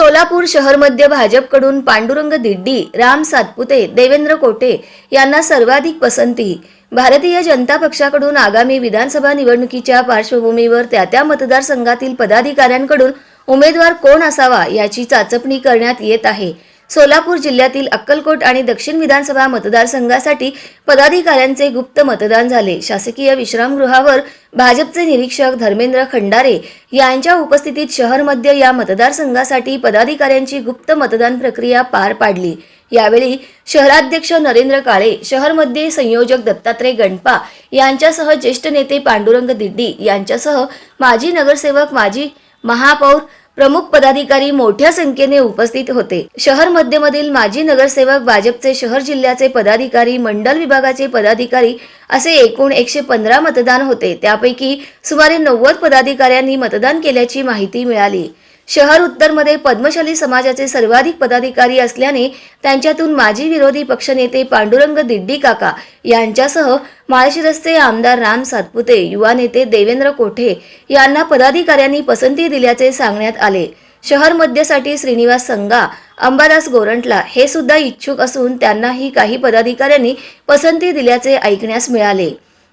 सोलापूर शहरमध्ये भाजपकडून पांडुरंग दिड्डी राम सातपुते देवेंद्र कोटे यांना सर्वाधिक पसंती. भारतीय जनता पक्षाकडून आगामी विधानसभा निवडणुकीच्या पार्श्वभूमीवर त्या त्या मतदारसंघातील पदाधिकाऱ्यांकडून उमेदवार कोण असावा याची चाचपणी करण्यात येत आहे. सोलापूर जिल्ह्यातील अक्कलकोट आणि दक्षिण विधानसभा मतदारसंघासाठी पदाधिकाऱ्यांचे गुप्त मतदान झाले. शासकीय विश्रामगृहावर भाजपचे निरीक्षक धर्मेंद्र खंडारे यांच्या उपस्थितीत शहरमध्ये या मतदारसंघासाठी पदाधिकाऱ्यांची गुप्त मतदान प्रक्रिया पार पाडली. यावेळी शहराध्यक्ष नरेंद्र काळे शहरमध्ये संयोजक दत्तात्रय गणपा यांच्यासह ज्येष्ठ नेते पांडुरंग दिड्डी यांच्यासह माजी नगरसेवक माजी महापौर प्रमुख पदाधिकारी मोठ्या संख्येने उपस्थित होते. शहर मध्यमधील माजी नगरसेवक भाजपचे शहर जिल्ह्याचे पदाधिकारी मंडल विभागाचे पदाधिकारी असे एकूण एकशे पंधरा मतदान होते. त्यापैकी सुमारे नव्वद पदाधिकाऱ्यांनी मतदान केल्याची माहिती मिळाली. शहर उत्तरमध्ये पद्मशाली समाजाचे सर्वाधिक पदाधिकारी असल्याने त्यांच्यातून माजी विरोधी पक्षनेते पांडुरंग दिड्डी काका यांच्यासह माळशिरसचे आमदार राम सातपुते युवा नेते देवेंद्र कोठे यांना पदाधिकाऱ्यांनी पसंती दिल्याचे सांगण्यात आले. शहर मध्यसाठी श्रीनिवास संगा अंबादास गोरंटला हे सुद्धा इच्छुक असून त्यांनाही काही पदाधिकाऱ्यांनी पसंती दिल्याचे ऐकण्यास मिळाले.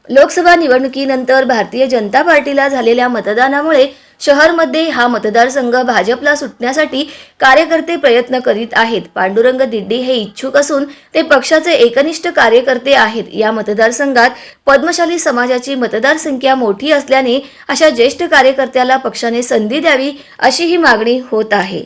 लोकसभा निवडणुकीनंतर भारतीय जनता पार्टीला झालेल्या मतदानामुळे शहरमध्ये हा मतदारसंघ भाजपला सुटण्यासाठी कार्यकर्ते प्रयत्न करीत आहेत. पांडुरंग दिड्डी हे इच्छुक असून ते पक्षाचे एकनिष्ठ कार्यकर्ते आहेत. या मतदारसंघात पद्मशाली समाजाची मतदारसंख्या मोठी असल्याने अशा ज्येष्ठ कार्यकर्त्याला पक्षाने संधी द्यावी अशी ही मागणी होत आहे.